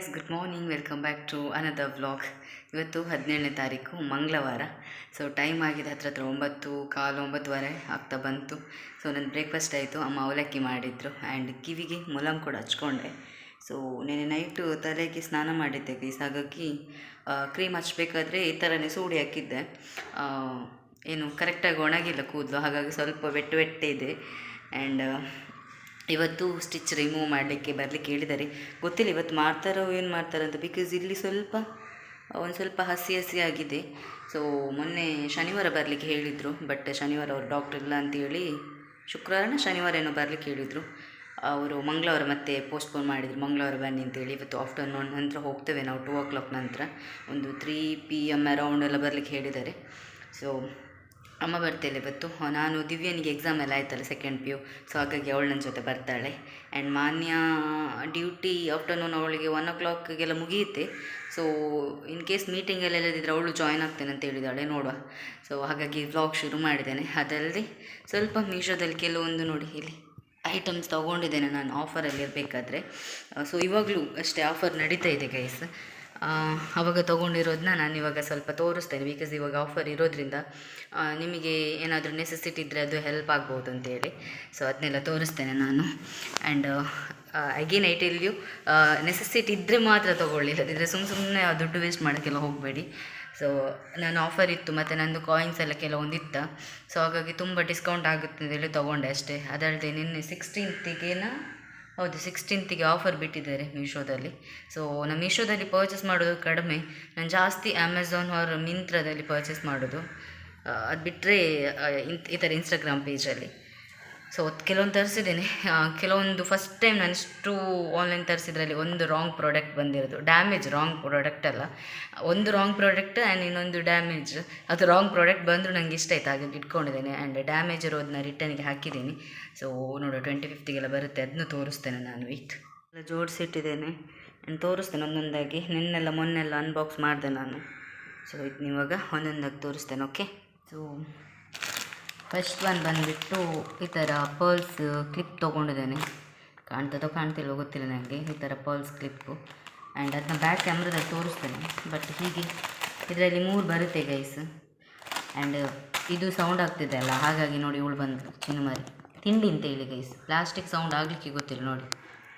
Guys good morning welcome back to another vlog ಇವತ್ತು ಹದಿನೇಳನೇ ತಾರೀಕು, ಮಂಗಳವಾರ. ಸೊ ಟೈಮ್ ಆಗಿದೆ ಹತ್ರ ಹತ್ರ ಒಂಬತ್ತು, ಕಾಲು ಒಂಬತ್ತುವರೆ ಆಗ್ತಾ ಬಂತು. ಸೊ ನನ್ನ ಬ್ರೇಕ್ಫಾಸ್ಟ್ ಆಯಿತು. ಅಮ್ಮ ಅವಲಕ್ಕಿ ಮಾಡಿದ್ರು. ಆ್ಯಂಡ್ ಕಿವಿಗೆ ಮುಲಾಮ್ ಕೂಡ ಹಚ್ಕೊಂಡೆ. ಸೊ ನೆನೆ ನೈಟು ತಲೆಗೆ ಸ್ನಾನ ಮಾಡಿದ್ದೆ ಗೈಸ್ ಹಾಗಾಗಿ ಕ್ರೀಮ್ ಹಚ್ಚಬೇಕಾದ್ರೆ ಈ ಥರನೇ ಸೂಡಿ ಹಾಕಿದ್ದೆ. ಏನು ಕರೆಕ್ಟಾಗಿ ಒಣಗಿಲ್ಲ ಕೂದಲು. ಹಾಗಾಗಿ ಸ್ವಲ್ಪ ವೆಟ್ಟು ವೆಟ್ಟೆ ಇದೆ. ಆ್ಯಂಡ್ ಇವತ್ತು ಸ್ಟಿಚ್ ರಿಮೂವ್ ಮಾಡಲಿಕ್ಕೆ ಬರಲಿಕ್ಕೆ ಹೇಳಿದ್ದಾರೆ. ಗೊತ್ತಿಲ್ಲ ಇವತ್ತು ಮಾಡ್ತಾರೋ ಏನು ಮಾಡ್ತಾರೋ ಅಂತ ಬಿಕಾಸ್ ಇಲ್ಲಿ ಸ್ವಲ್ಪ, ಒಂದು ಸ್ವಲ್ಪ ಹಸಿ ಹಸಿ ಆಗಿದೆ. ಸೊ ಮೊನ್ನೆ ಶನಿವಾರ ಬರಲಿಕ್ಕೆ ಹೇಳಿದರು ಬಟ್ ಶನಿವಾರ ಅವರು ಡಾಕ್ಟರ್ ಇಲ್ಲ ಅಂತೇಳಿ ಶುಕ್ರವಾರನ ಶನಿವಾರ ಏನೋ ಬರಲಿಕ್ಕೆ ಹೇಳಿದರು. ಅವರು ಮಂಗಳವಾರ ಮತ್ತೆ ಪೋಸ್ಟ್ಪೋನ್ ಮಾಡಿದರು. ಮಂಗಳವಾರ ಬನ್ನಿ ಅಂತೇಳಿ ಇವತ್ತು ಆಫ್ಟರ್ನೂನ್ ನಂತರ ಹೋಗ್ತೇವೆ ನಾವು ಟೂ ಓ ಕ್ಲಾಕ್ ನಂತರ. ಒಂದು ತ್ರೀ ಪಿ ಎಂ ಅರೌಂಡ್ ಎಲ್ಲ ಬರಲಿಕ್ಕೆ ಹೇಳಿದ್ದಾರೆ. ಸೊ ಅಮ್ಮ ಬರ್ತೇಲೆ ಇವತ್ತು. ನಾನು ದಿವ್ಯನಿಗೆ ಎಕ್ಸಾಮ್ ಎಲ್ಲ ಆಯ್ತಲ್ಲ ಸೆಕೆಂಡ್ ಪಿ ಯು ಸೊ ಹಾಗಾಗಿ ಅವಳು ನನ್ನ ಜೊತೆ ಬರ್ತಾಳೆ. ಆ್ಯಂಡ್ ಮಾನ್ಯ ಡ್ಯೂಟಿ ಆಫ್ಟರ್ನೂನ್ ಅವಳಿಗೆ ಒನ್ ಓ ಕ್ಲಾಕ್ಗೆಲ್ಲ ಮುಗಿಯುತ್ತೆ. ಸೊ ಇನ್ ಕೇಸ್ ಮೀಟಿಂಗಲ್ಲಿ ಎಲ್ಲದಿದ್ದರೆ ಅವಳು ಜಾಯ್ನ್ ಆಗ್ತೇನೆ ಅಂತ ಹೇಳಿದಾಳೆ, ನೋಡುವ. ಸೊ ಹಾಗಾಗಿ ವ್ಲಾಗ್ ಶುರು ಮಾಡಿದ್ದೇನೆ. ಅದಲ್ಲದೆ ಸ್ವಲ್ಪ ಮೀಶೋದಲ್ಲಿ ಕೆಲವೊಂದು ನೋಡಿ, ಇಲ್ಲಿ ಐಟಮ್ಸ್ ತೊಗೊಂಡಿದ್ದೇನೆ ನಾನು ಆಫರಲ್ಲಿ ಇರಬೇಕಾದ್ರೆ. ಸೊ ಇವಾಗಲೂ ಅಷ್ಟೇ ಆಫರ್ ನಡೀತಾ ಇದೆ ಗೈಸ್ ಆವಾಗ ತೊಗೊಂಡಿರೋದನ್ನ ನಾನು ಇವಾಗ ಸ್ವಲ್ಪ ತೋರಿಸ್ತೇನೆ ಬಿಕಾಸ್ ಇವಾಗ ಆಫರ್ ಇರೋದ್ರಿಂದ ನಿಮಗೆ ಏನಾದರೂ ನೆಸೆಸಿಟಿ ಇದ್ದರೆ ಅದು ಹೆಲ್ಪ್ ಆಗ್ಬೋದು ಅಂತೇಳಿ ಸೊ ಅದನ್ನೆಲ್ಲ ತೋರಿಸ್ತೇನೆ ನಾನು. And again I tell you necessity ಇದ್ದರೆ ಮಾತ್ರ ತೊಗೊಳ್ಳಿ ಇಲ್ಲದಿದ್ದರೆ ಸುಮ್ಮ ಸುಮ್ಮನೆ ದುಡ್ಡು ವೇಸ್ಟ್ ಮಾಡೋಕ್ಕೆಲ್ಲ ಹೋಗಬೇಡಿ. ಸೊ ನಾನು ಆಫರ್ ಇತ್ತು, ಮತ್ತು ನಂದು ಕಾಯಿನ್ಸ್ ಎಲ್ಲ ಕೆಲವೊಂದು ಇತ್ತ ಸೊ ಹಾಗಾಗಿ ತುಂಬ ಡಿಸ್ಕೌಂಟ್ ಆಗುತ್ತೆ ಅಂತೇಳಿ ತೊಗೊಂಡೆ ಅಷ್ಟೇ. ಅದಲ್ಲದೆ ನಿನ್ನೆ ಸಿಕ್ಸ್ಟೀನ್ತಿಗೇನ ಹೌದು ಸಿಕ್ಸ್ಟೀನ್ತಿಗೆ ಆಫರ್ ಬಿಟ್ಟಿದ್ದಾರೆ ಮೀಶೋದಲ್ಲಿ ಸೊ ನಾನು ಮೀಶೋದಲ್ಲಿ ಪರ್ಚೇಸ್ ಮಾಡೋದು ಕಡಿಮೆ. ನಾನು ಜಾಸ್ತಿ ಅಮೆಝಾನ್ ಆರ್ ಮಿಂತ್ರದಲ್ಲಿ ಪರ್ಚೇಸ್ ಮಾಡೋದು. ಅದು ಬಿಟ್ಟರೆ ಈ ಥರ ಇನ್ಸ್ಟಾಗ್ರಾಮ್ ಪೇಜಲ್ಲಿ ಸೊ ಕೆಲವೊಂದು ತರಿಸಿದ್ದೀನಿ. ಕೆಲವೊಂದು ಫಸ್ಟ್ ಟೈಮ್ ನಾನು ಇಷ್ಟು ಆನ್ಲೈನ್ ತರಿಸಿದ್ರಲ್ಲಿ ಒಂದು ರಾಂಗ್ ಪ್ರಾಡಕ್ಟ್ ಬಂದಿರೋದು. ಡ್ಯಾಮೇಜ್ ರಾಂಗ್ ಪ್ರಾಡಕ್ಟ್ ಅಲ್ಲ. ಒಂದು ರಾಂಗ್ ಪ್ರಾಡಕ್ಟ್ ಆ್ಯಂಡ್ ಇನ್ನೊಂದು ಡ್ಯಾಮೇಜ್ ಅದು ರಾಂಗ್ ಪ್ರಾಡಕ್ಟ್ ಬಂದರೂ ನನಗೆ ಇಷ್ಟ ಆಯ್ತು. ಹಾಗಾಗಿ ಇಟ್ಕೊಂಡಿದ್ದೇನೆ. ಆ್ಯಂಡ್ ಡ್ಯಾಮೇಜ್ ಇರೋದನ್ನ ರಿಟರ್ನಿಗೆ ಹಾಕಿದ್ದೀನಿ. ಸೊ ನೋಡು ಟ್ವೆಂಟಿ ಫಿಫ್ತಿಗೆಲ್ಲ ಬರುತ್ತೆ. ಅದನ್ನು ತೋರಿಸ್ತೇನೆ ನಾನು. ವೀಕ್ ಎಲ್ಲ ಜೋಡಿಸಿಟ್ಟಿದ್ದೇನೆ. ಆ್ಯಂಡ್ ತೋರಿಸ್ತೇನೆ ಒಂದೊಂದಾಗಿ. ನಿನ್ನೆಲ್ಲ, ಮೊನ್ನೆಲ್ಲ ಅನ್ಬಾಕ್ಸ್ ಮಾಡಿದೆ ನಾನು. ಸೊ ಇದು ನೀವಾಗ ಒಂದೊಂದಾಗಿ ತೋರಿಸ್ತೇನೆ ಓಕೆ ಸೊ ಫಸ್ಟ್ ಒನ್ ಬಂದುಬಿಟ್ಟು ಈ ಥರ ಪರ್ಲ್ಸ್ ಕ್ಲಿಪ್ ತೊಗೊಂಡಿದ್ದೇನೆ. ಕಾಣ್ತದೋ ಕಾಣ್ತಿಲ್ಲೋ ಗೊತ್ತಿಲ್ಲ ನನಗೆ ಈ ಥರ ಪರ್ಲ್ಸ್ ಕ್ಲಿಪ್ಪು ಆ್ಯಂಡ್ ಅದನ್ನ ಬ್ಯಾಕ್ ಕ್ಯಾಮ್ರದಲ್ಲಿ ತೋರಿಸ್ತೇನೆ. ಬಟ್ ಹೀಗೆ, ಇದರಲ್ಲಿ ಮೂರು ಬರುತ್ತೆ ಗೈಸ್ ಆ್ಯಂಡ್ ಇದು ಸೌಂಡ್ ಆಗ್ತಿದೆ ಅಲ್ಲ, ಹಾಗಾಗಿ ನೋಡಿ ಇವಳು ಬಂದು ಚಿನ್ನಮರಿ ತಿಂಡಿ ಅಂತ ಹೇಳಿ ಗೈಸ್ ಪ್ಲಾಸ್ಟಿಕ್ ಸೌಂಡ್ ಆಗಲಿಕ್ಕೆ ಗೊತ್ತಿಲ್ಲ ನೋಡಿ.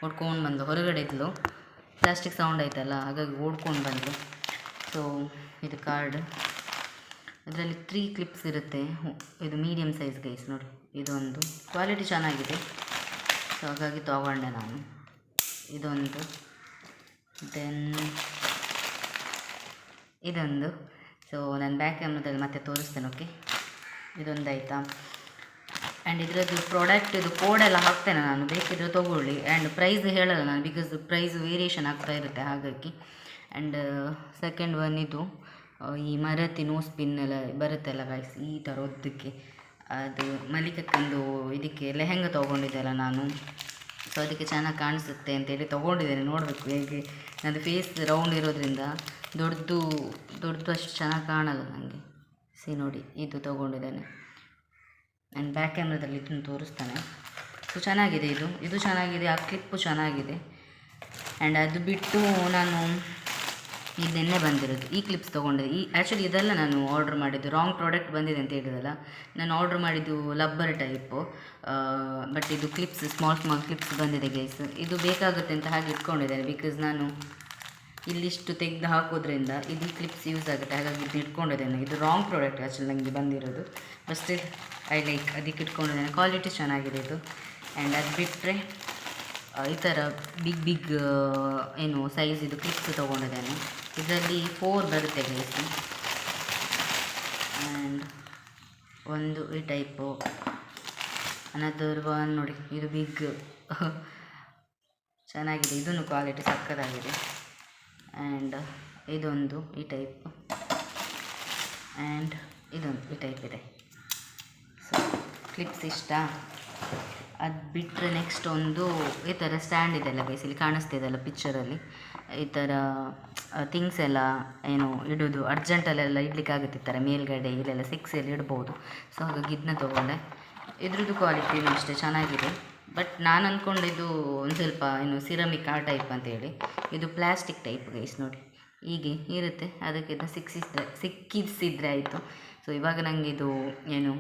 ಓಡ್ಕೊಂಡು ಬಂದು, ಹೊರಗಡೆ ಇದ್ಲು. ಪ್ಲಾಸ್ಟಿಕ್ ಸೌಂಡ್ ಆಯ್ತಲ್ಲ, ಹಾಗಾಗಿ ಓಡ್ಕೊಂಡು ಬಂದು ಸೊ ಇದು ಕಾರ್ಡ್ ಅದರಲ್ಲಿ ತ್ರೀ ಕ್ಲಿಪ್ಸ್ ಇರುತ್ತೆ. ಇದು ಮೀಡಿಯಮ್ ಸೈಜ್ ಗೈಸ್ ನೋಡಿ. ಇದೊಂದು ಕ್ವಾಲಿಟಿ ಚೆನ್ನಾಗಿದೆ. ಸೊ ಹಾಗಾಗಿ ತೊಗೊಂಡೆ ನಾನು. ಇದೊಂದು ದೆನ್ ಇದೊಂದು. ಸೊ ನಾನು ಬ್ಯಾಕ್ ಕ್ಯಾಮ್ರಾದಲ್ಲಿ ಮತ್ತೆ ತೋರಿಸ್ತೇನೆ ಓಕೆ ಇದೊಂದು ಆಯಿತಾ? ಆ್ಯಂಡ್ ಇದರದ್ದು ಪ್ರಾಡಕ್ಟ್ ಇದು ಕೋಡೆಲ್ಲ ಹಾಕ್ತೇನೆ ನಾನು. ಬೇಕಿದ್ರೆ ತೊಗೊಳ್ಳಿ. ಆ್ಯಂಡ್ ಪ್ರೈಸ್ ಹೇಳಲ್ಲ ನಾನು ಬಿಕಾಸ್ ಪ್ರೈಸ್ ವೇರಿಯೇಷನ್ ಆಗ್ತಾ ಇರುತ್ತೆ ಹಾಗಾಗಿ. ಆ್ಯಂಡ್ ಸೆಕೆಂಡ್ ಒನ್ ಇದು. ಈ ಮರತಿ ನೋಸ್ ಪಿನ್ ಎಲ್ಲ ಬರುತ್ತಲ್ಲ ಈ ಥರ ಅದು ಅದು ಮಲಿಕಕ್ಕೊಂದು ಇದಕ್ಕೆ ಲೆಹೆಂಗ ತೊಗೊಂಡಿದ್ದೆಲ್ಲ ನಾನು. ಸೊ ಅದಕ್ಕೆ ಚೆನ್ನಾಗಿ ಕಾಣಿಸುತ್ತೆ ಅಂತೇಳಿ ತೊಗೊಂಡಿದ್ದೇನೆ, ನೋಡಬೇಕು ಹೇಗೆ. ನನ್ನದು ಫೇಸ್ ರೌಂಡ್ ಇರೋದ್ರಿಂದ ದೊಡ್ಡದು ದೊಡ್ಡದು ಅಷ್ಟು ಚೆನ್ನಾಗಿ ಕಾಣಲ್ಲ ನನಗೆ ಸಿ ನೋಡಿ, ಇದು ತೊಗೊಂಡಿದ್ದೇನೆ. ನಾನು ಬ್ಯಾಕ್ ಕ್ಯಾಮ್ರಾದಲ್ಲಿ ಇದನ್ನು ತೋರಿಸ್ತಾನೆ. ಸೊ ಚೆನ್ನಾಗಿದೆ ಇದು. ಇದು ಚೆನ್ನಾಗಿದೆ, ಆ ಕ್ಲಿಪ್ಪು ಚೆನ್ನಾಗಿದೆ. ಆ್ಯಂಡ್ ಅದು ಬಿಟ್ಟು ನಾನು ಇದು ನಿನ್ನೆ ಬಂದಿರೋದು, ಈ ಕ್ಲಿಪ್ಸ್ ತೊಗೊಂಡಿದ್ದು, ಈ ಆ್ಯಕ್ಚುಲಿ ಇದೆಲ್ಲ ನಾನು ಆರ್ಡ್ರ್ ಮಾಡಿದ್ದು ರಾಂಗ್ ಪ್ರಾಡಕ್ಟ್ ಬಂದಿದೆ ಅಂತ ಹೇಳಿದಲ್ಲ ನಾನು ಆರ್ಡ್ರ್ ಮಾಡಿದ್ದು ಲಬ್ಬರ್ ಟೈಪು ಬಟ್ ಇದು ಕ್ಲಿಪ್ಸ್ ಸ್ಮಾಲ್ ಸ್ಮಾಲ್ ಕ್ಲಿಪ್ಸ್ ಬಂದಿದೆ ಗೈಸ್ ಇದು ಬೇಕಾಗುತ್ತೆ ಅಂತ ಹಾಗೆ ಇಟ್ಕೊಂಡಿದ್ದೇನೆ ಬಿಕಾಸ್ ನಾನು ಇಲ್ಲಿಷ್ಟು ತೆಗೆದು ಹಾಕೋದ್ರಿಂದ ಇದು ಕ್ಲಿಪ್ಸ್ ಯೂಸ್ ಆಗುತ್ತೆ, ಹಾಗಾಗಿ ಇದು ಇಟ್ಕೊಂಡಿದ್ದೇನೆ. ಇದು ರಾಂಗ್ ಪ್ರಾಡಕ್ಟ್ ಆ್ಯಕ್ಚುಲಿ ನನಗೆ ಬಂದಿರೋದು. ಬಟ್ ಐ ಲೈಕ್ ಅದಕ್ಕೆ ಇಟ್ಕೊಂಡಿದ್ದೇನೆ. ಕ್ವಾಲಿಟಿ ಚೆನ್ನಾಗಿದೆ ಇದು. ಆ್ಯಂಡ್ ಅದು ಬಿಟ್ಟರೆ ಈ ಥರ ಬಿಗ್ ಬಿಗ್ ಏನು ಸೈಜ್ ಇದು ಕ್ಲಿಪ್ಸ್ ತೊಗೊಂಡಿದ್ದೇನೆ. ಇದರಲ್ಲಿ ಫೋರ್ ಬರುತ್ತೆ ಗೈಸ್ ಆ್ಯಂಡ್ ಒಂದು ಈ ಟೈಪು ಅನ್ನೋದ್ರ ನೋಡಿ, ಇದು ಬಿಗ್ ಚೆನ್ನಾಗಿದೆ. ಇದನ್ನು ಕ್ವಾಲಿಟಿ ಸಕ್ಕತ್ತಾಗಿದೆ ಆ್ಯಂಡ್ ಇದೊಂದು ಈ ಟೈಪ್ ಆ್ಯಂಡ್ ಇದೊಂದು ಈ ಟೈಪ್ ಇದೆ. ಸೊ ಕ್ಲಿಪ್ಸ್ ಇಷ್ಟ? ಅದು ಬಿಟ್ಟರೆ ನೆಕ್ಸ್ಟ್ ಒಂದು ಈ ಥರ ಸ್ಟ್ಯಾಂಡ್ ಇದೆಲ್ಲ ಬೇಸಿಲಿ ಕಾಣಿಸ್ತಿದೆಯಲ್ಲ ಪಿಕ್ಚರಲ್ಲಿ ಈ ಥರ ಥಿಂಗ್ಸ್ ಎಲ್ಲ ಏನು ಇಡೋದು ಅರ್ಜೆಂಟಲ್ಲೆಲ್ಲ ಇಡ್ಲಿಕ್ಕೆ ಆಗುತ್ತೆ ಈ ಥರ ಮೇಲ್ಗಡೆ, ಇಲ್ಲೆಲ್ಲ ಸಿಕ್ಸ್ ಎಲ್ಲ ಇಡ್ಬೋದು. ಸೊ ಹಾಗಾಗಿ ಇದನ್ನ ತೊಗೊಂಡೆ. ಇದ್ರದ್ದು ಕ್ವಾಲಿಟಿನೂ ಅಷ್ಟೇ ಚೆನ್ನಾಗಿದೆ. ಬಟ್ ನಾನು ಅಂದ್ಕೊಂಡಿದ್ದು ಒಂದು ಸ್ವಲ್ಪ ಏನು ಸಿರಮಿಕ್ ಆ ಟೈಪ್ ಅಂತೇಳಿ ಇದು ಪ್ಲಾಸ್ಟಿಕ್ ಟೈಪ್ ಗೈಸ್ ನೋಡಿ. ಹೀಗೆ ಇರುತ್ತೆ. ಅದಕ್ಕೆ ಇದು ಸಿಕ್ಕಿಸಿದ್ರೆ ಸಿಕ್ಕಿಸಿದ್ರೆ ಆಯಿತು. ಸೊ ಇವಾಗ ನನಗೆ ಇದು ಏನು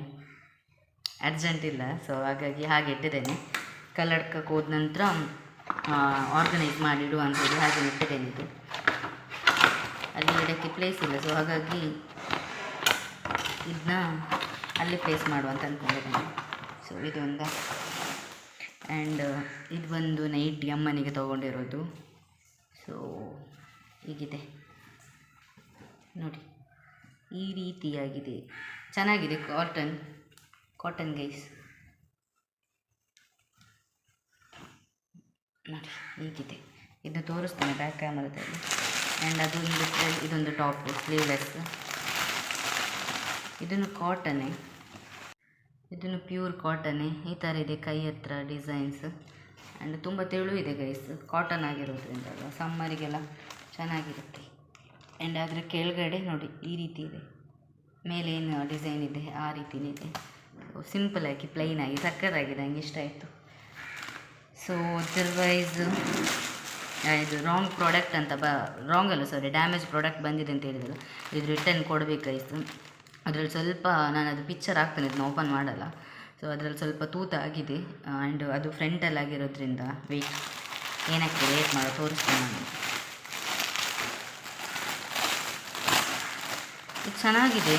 ಅರ್ಜೆಂಟ್ ಇಲ್ಲ ಸೊ ಹಾಗಾಗಿ ಹಾಗೆ ಇಟ್ಟಿದ್ದೇನೆ. ಕಲ್ಲಡ್ಕಕ್ಕೆ ಹೋದ ನಂತರ ಆರ್ಗನೈಸ್ ಮಾಡಿ ಅಂತೇಳಿ ಹಾಗೆ ಇಟ್ಟಿದ್ದೇನೆ ಇದು. ಅಲ್ಲಿ ಇಡೋಕ್ಕೆ ಪ್ಲೇಸ್ ಇಲ್ಲ ಸೊ ಹಾಗಾಗಿ ಇದನ್ನ ಅಲ್ಲಿ ಪ್ಲೇಸ್ ಮಾಡುವ ಅಂತ ಅಂದ್ಕೊಂಡಿದ್ದೇನೆ ಸೊ ಇದೊಂದು ಆ್ಯಂಡ್ ಇದು ಬಂದು ನೈಟ್ ಅಮ್ಮನಿಗೆ ತೊಗೊಂಡಿರೋದು. ಸೊ ಹೀಗಿದೆ. ನೋಡಿ, ಈ ರೀತಿಯಾಗಿದೆ. ಚೆನ್ನಾಗಿದೆ ಕಾಟನ್ ಕಾಟನ್ ಗೈಸ್ ನೋಡಿ ಹೀಗಿದೆ ಇದು ತೋರಿಸ್ತೇನೆ ಬ್ಯಾಕ್ ಕ್ಯಾಮ್ರಾದಲ್ಲಿ ಆ್ಯಂಡ್ ಅದು ಬಿಟ್ಟರೆ ಇದೊಂದು ಟಾಪು ಸ್ಲೀವ್ಲೆಸ್ ಇದನ್ನು ಕಾಟನೇ ಇದನ್ನು ಪ್ಯೂರ್ ಕಾಟನೇ ಈ ಥರ ಇದೆ ಕೈ ಹತ್ರ ಡಿಸೈನ್ಸ್ ಆ್ಯಂಡ್ ತುಂಬ ತೆಳು ಇದೆ ಗೈಸ್ ಕಾಟನ್ ಆಗಿರೋದ್ರಿಂದ ಸಮ್ಮರಿಗೆಲ್ಲ ಚೆನ್ನಾಗಿರುತ್ತೆ. ಆ್ಯಂಡ್ ಅದರ ಕೆಳಗಡೆ ನೋಡಿ, ಈ ರೀತಿ ಇದೆ. ಮೇಲೆ ಏನು ಡಿಸೈನ್ ಇದೆ? ಆ ರೀತಿನೇ ಇದೆ. ಸಿಂಪಲಾಗಿ ಪ್ಲೈನಾಗಿ ಸಕ್ಕತ್ತಾಗಿದೆ, ನಂಗೆ ಇಷ್ಟ ಆಯಿತು. ಸೊ ಅದರ್ವೈಸ್ ಇದು ರಾಂಗ್ ಪ್ರಾಡಕ್ಟ್ ಅಂತ ಬ ರಾಂಗ್ ಅಲ್ಲ ಸಾರಿ ಡ್ಯಾಮೇಜ್ ಪ್ರಾಡಕ್ಟ್ ಬಂದಿದೆ ಅಂತ ಹೇಳಿದ್ರು. ಇದು ರಿಟರ್ನ್ ಕೊಡಬೇಕಾಯಿತು ಅದರಲ್ಲಿ ಸ್ವಲ್ಪ ನಾನು ಅದು ಪಿಕ್ಚರ್ ಹಾಕ್ತೇನೆ ಇದನ್ನ ಓಪನ್ ಮಾಡಲ್ಲ. ಸೊ ಅದರಲ್ಲಿ ಸ್ವಲ್ಪ ತೂತ ಆಗಿದೆ. ಆ್ಯಂಡ್ ಅದು ಫ್ರಂಟಲ್ಲಿ ಆಗಿರೋದ್ರಿಂದ ವೇಟ್ ಏನಕ್ಕೆ ವೇಟ್ ಮಾಡೋ, ತೋರಿಸ್ತೇನೆ ನಾನು. ಚೆನ್ನಾಗಿದೆ.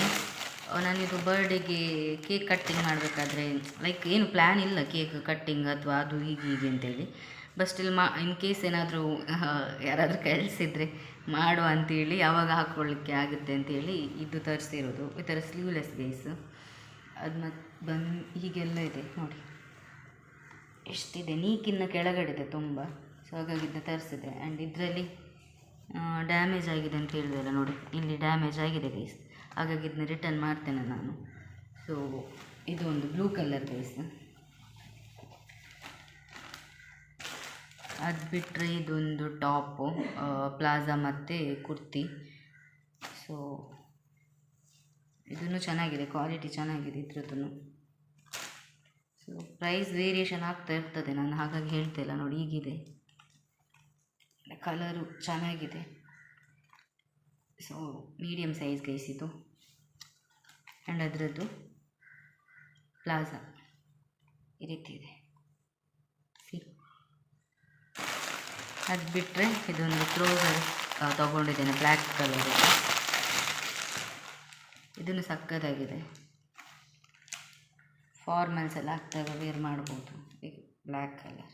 ನಾನಿದು ಬರ್ಡೇಗೆ ಕೇಕ್ ಕಟ್ಟಿಂಗ್ ಮಾಡಬೇಕಾದ್ರೆ ಲೈಕ್ ಏನು ಪ್ಲ್ಯಾನ್ ಇಲ್ಲ ಕೇಕ್ ಕಟ್ಟಿಂಗ್ ಅಥವಾ ಅದು ಹೀಗೆ ಹೀಗೆ ಅಂತೇಳಿ. ಬಟ್ ಸ್ಟಿಲ್ ಮಾ ಇನ್ ಕೇಸ್ ಏನಾದರೂ ಯಾರಾದರೂ ಕಳಿಸಿದರೆ ಮಾಡು ಅಂತೇಳಿ, ಯಾವಾಗ ಹಾಕ್ಕೊಳ್ಳಿಕ್ಕೆ ಆಗುತ್ತೆ ಅಂತೇಳಿ ಇದು ತರಿಸಿರೋದು. ಈ ಥರ ಸ್ಲೀವ್ಲೆಸ್ ಗೈಸ್ ಅದು ಮತ್ತು ಬಂದು, ಹೀಗೆಲ್ಲ ಇದೆ, ನೋಡಿ. ಎಷ್ಟಿದೆ, ನೀಕಿನ್ನ ಕೆಳಗಡೆ ತುಂಬ. ಸೊ ಹಾಗಾಗಿ ಇದನ್ನ ತರಿಸಿದೆ ಆ್ಯಂಡ್ ಇದರಲ್ಲಿ ಡ್ಯಾಮೇಜ್ ಆಗಿದೆ ಅಂತ ಹೇಳಿದೆಲ್ಲ ನೋಡಿ. ಇಲ್ಲಿ ಡ್ಯಾಮೇಜ್ ಆಗಿದೆ ಗೈಸ್ ಹಾಗಾಗಿ ಇದನ್ನ ರಿಟರ್ನ್ ಮಾಡ್ತೇನೆ ನಾನು. ಸೊ ಇದು ಒಂದು ಬ್ಲೂ ಕಲರ್ ಪೀಸ್ ಅದು ಬಿಟ್ಟರೆ ಇದೊಂದು ಟಾಪು ಪ್ಲಾಜಾ ಮತ್ತು ಕುರ್ತಿ ಸೊ ಇದನ್ನು ಚೆನ್ನಾಗಿದೆ ಕ್ವಾಲಿಟಿ ಚೆನ್ನಾಗಿದೆ ಇದ್ರದ್ದು ಸೊ ಪ್ರೈಸ್ ವೇರಿಯೇಷನ್ ಆಗ್ತಾ ಇರ್ತದೆ ನಾನು, ಹಾಗಾಗಿ ಹೇಳ್ತಿಲ್ಲ ನೋಡಿ ಈಗಿದೆ ಕಲರು ಚೆನ್ನಾಗಿದೆ. ಸೊ ಮೀಡಿಯಮ್ ಸೈಜ್ ಗೈಸ್ ಇದು. ಆ್ಯಂಡ್ ಅದರದ್ದು ಪ್ಲಾಜಾ ಈ ರೀತಿ ಇದೆ. ಸಿ ಅದು ಬಿಟ್ಟರೆ ಇದೊಂದು ಕ್ಲೋಸರ್ ತೊಗೊಂಡಿದ್ದೇನೆ ಬ್ಲ್ಯಾಕ್ ಕಲರ್ ಇದನ್ನು ಸಕ್ಕದಾಗಿದೆ. ಫಾರ್ಮಲ್ಸ್ ಎಲ್ಲ ಆಗ್ತಾಗ ವೇರ್ ಮಾಡ್ಬೋದು. ಈಗ ಬ್ಲ್ಯಾಕ್ ಕಲರ್